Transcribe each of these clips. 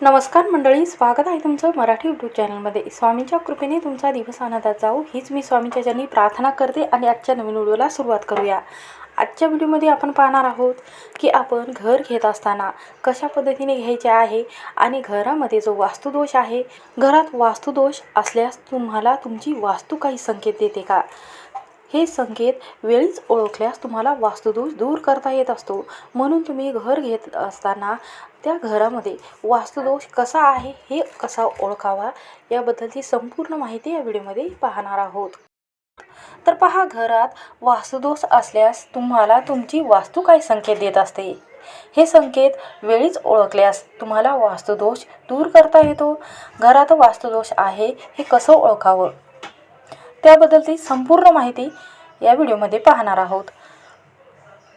नमस्कार मंडळी स्वागत आहे तुमचं मराठी यूट्यूब चॅनलमध्ये स्वामींच्या कृपेने तुमचा दिवस आनंदात जाऊ हीच मी स्वामींच्या जनी प्रार्थना करते आणि आजच्या नवीन व्हिडिओला सुरुवात करूया. आजच्या व्हिडिओमध्ये आपण पाहणार आहोत की आपण घर घेत असताना कशा पद्धतीने घ्यायचे आहे आणि घरामध्ये जो वास्तुदोष आहे घरात वास्तुदोष असल्यास तुम्हाला तुमची वास्तू काही संकेत देते का? हे संकेत वेळीच ओळखल्यास तुम्हाला वास्तुदोष दूर करता येत असतो. म्हणून तुम्ही घर घेत असताना त्या घरामध्ये वास्तुदोष कसा आहे हे कसा ओळखावा याबद्दलची संपूर्ण माहिती या व्हिडिओमध्ये पाहणार आहोत. तर पहा घरात वास्तुदोष असल्यास तुम्हाला तुमची वास्तू काय संकेत देत असते? हे संकेत वेळीच ओळखल्यास तुम्हाला वास्तुदोष दूर करता येतो. घरात वास्तुदोष आहे हे कसं ओळखावं? त्याबद्दलची संपूर्ण माहिती या व्हिडिओमध्ये पाहणार आहोत.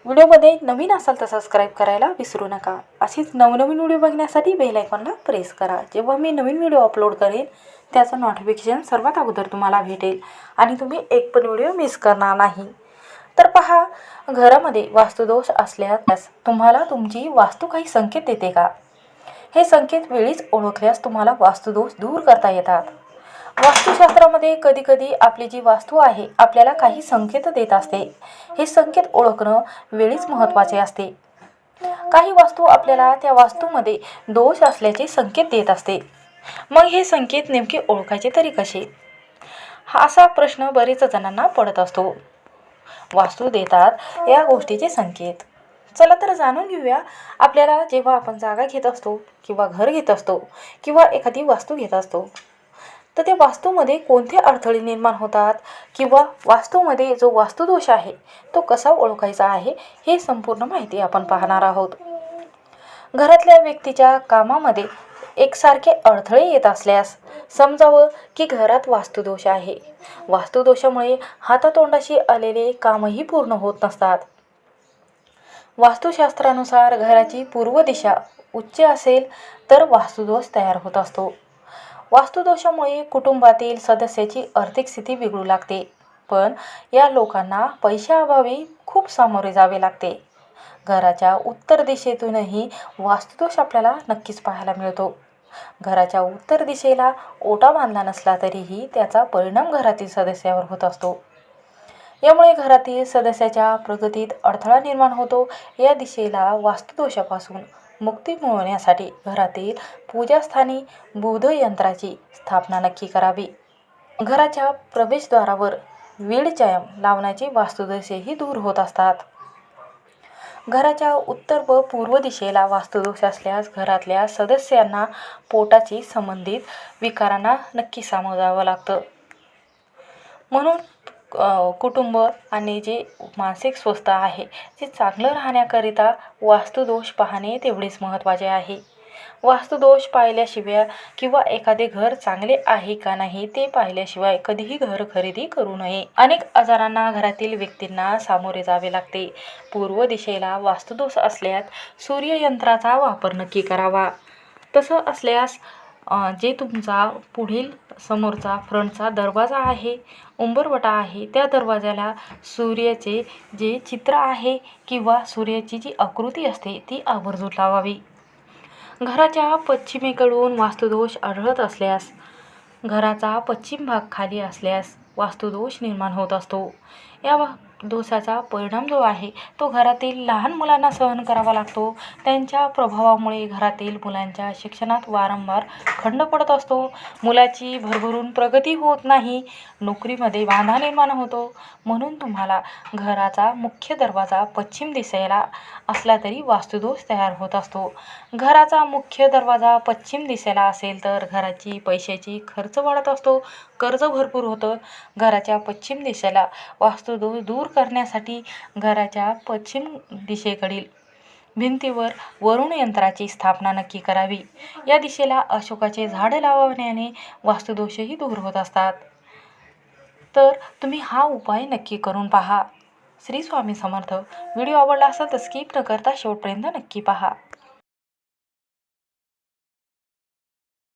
व्हिडिओमध्ये नवीन असाल तर सबस्क्राईब करायला विसरू नका. अशीच नवनवीन व्हिडिओ बघण्यासाठी बेल आयकॉनला प्रेस करा. जेव्हा मी नवीन व्हिडिओ अपलोड करेन त्याचं नोटिफिकेशन सर्वात अगोदर तुम्हाला भेटेल आणि तुम्ही एक पण व्हिडिओ मिस करणार नाही. तर पहा घरामध्ये वास्तुदोष असल्यास तुम्हाला तुमची वास्तू काही संकेत देते का? हे संकेत वेळीच ओळखल्यास तुम्हाला वास्तुदोष दूर करता येतात. वास्तुशास्त्रामध्ये कधीकधी आपली जी वास्तू आहे आपल्याला काही संकेत देत असते. हे संकेत ओळखणं वेळीच महत्त्वाचे असते. काही वास्तू आपल्याला त्या वास्तूमध्ये दोष असल्याचे संकेत देत असते. मग हे संकेत नेमके ओळखायचे तरी कसे? हा असा प्रश्न बरेच जणांना पडत असतो. वास्तू देतात या गोष्टीचे संकेत. चला तर जाणून घेऊया आपल्याला जेव्हा आपण जागा घेत असतो किंवा घर घेत असतो किंवा एखादी वास्तू घेत असतो तर त्या वास्तूमध्ये कोणते अडथळे निर्माण होतात? किंवा वास्तूमध्ये जो वास्तुदोष आहे तो कसा ओळखायचा आहे? हे संपूर्ण माहिती आपण पाहणार आहोत. घरातल्या व्यक्तीच्या कामामध्ये एकसारखे अडथळे येत असल्यास समजावं की घरात वास्तुदोष आहे. वास्तुदोषामुळे हातातोंडाशी आलेले कामही पूर्ण होत नसतात. वास्तुशास्त्रानुसार घराची पूर्व दिशा उच्च असेल तर वास्तुदोष तयार होत असतो. वास्तुदोषामुळे कुटुंबातील सदस्याची आर्थिक स्थिती बिघडू लागते. पण या लोकांना पैशाअभावी खूप सामोरे जावे लागते. घराच्या उत्तर दिशेतूनही वास्तुदोष आपल्याला नक्कीच पाहायला मिळतो. घराच्या उत्तर दिशेला ओटा बांधला नसला तरीही त्याचा परिणाम घरातील सदस्यावर होत असतो. यामुळे घरातील सदस्याच्या प्रगतीत अडथळा निर्माण होतो. या दिशेला वास्तुदोषापासून मुक्ती मिळवण्यासाठी घरातील पूजास्थानी बुध यंत्राची स्थापना नक्की करावी. घराच्या प्रवेशद्वारावर वीडचयम लावण्याचे वास्तुदोषही दूर होत असतात. घराच्या उत्तर व पूर्व दिशेला वास्तुदोष असल्यास घरातल्या सदस्यांना पोटाची संबंधित विकारांना नक्की सामोरावं लागतं. म्हणून कुटुंब आणि जे मानसिक स्वस्थ आहे ते चांगलं राहण्याकरिता वास्तुदोष पाहणे तेवढेच महत्त्वाचे आहे. वास्तुदोष पाहिल्याशिवाय किंवा एखादे घर चांगले आहे का नाही ते पाहिल्याशिवाय कधीही घर खरेदी करू नये. अनेक आजारांना घरातील व्यक्तींना सामोरे जावे लागते. पूर्व दिशेला वास्तुदोष असल्यास सूर्ययंत्राचा वापर नक्की करावा. तसं असल्यास जे तुमचा पुढील समोरचा फ्रंटचा दरवाजा आहे उंबरवटा आहे त्या दरवाजाला सूर्याचे जे चित्र आहे किंवा सूर्याची जी आकृती असते ती आवर्जून लावावी. घराच्या पश्चिमेकडून वास्तुदोष आढळत असल्यास घराचा पश्चिम भाग खाली असल्यास वास्तुदोष निर्माण होत असतो. या दोषाचा परिणाम जो आहे तो घरातील लहान मुलांना सहन करावा लागतो. त्यांच्या प्रभावामुळे घरातील मुलांच्या शिक्षणात वारंवार खंड पडत असतो. मुलाची भरभरून प्रगती होत नाही नोकरीमध्ये बाधा निर्माण होतो. म्हणून तुम्हाला घराचा मुख्य दरवाजा पश्चिम दिशेला असला तरी वास्तुदोष तयार होत असतो. घराचा मुख्य दरवाजा पश्चिम दिशेला असेल तर घराची पैशाची खर्च वाढत असतो. कर्ज भरपूर होतं. घराच्या पश्चिम दिशेला वास्तुदोष दूर करण्यासाठी घराच्या पश्चिम दिशेकडील भिंतीवर वरुण यंत्राची स्थापना नक्की करावी. या दिशेला अशोकाचे झाड लावण्याने वास्तुदोषही दूर होत असतात. तर तुम्ही हा उपाय नक्की करून पहा. श्री स्वामी समर्थ. व्हिडिओ आवडला असेल तर स्किप न करता शेवटपर्यंत नक्की पहा.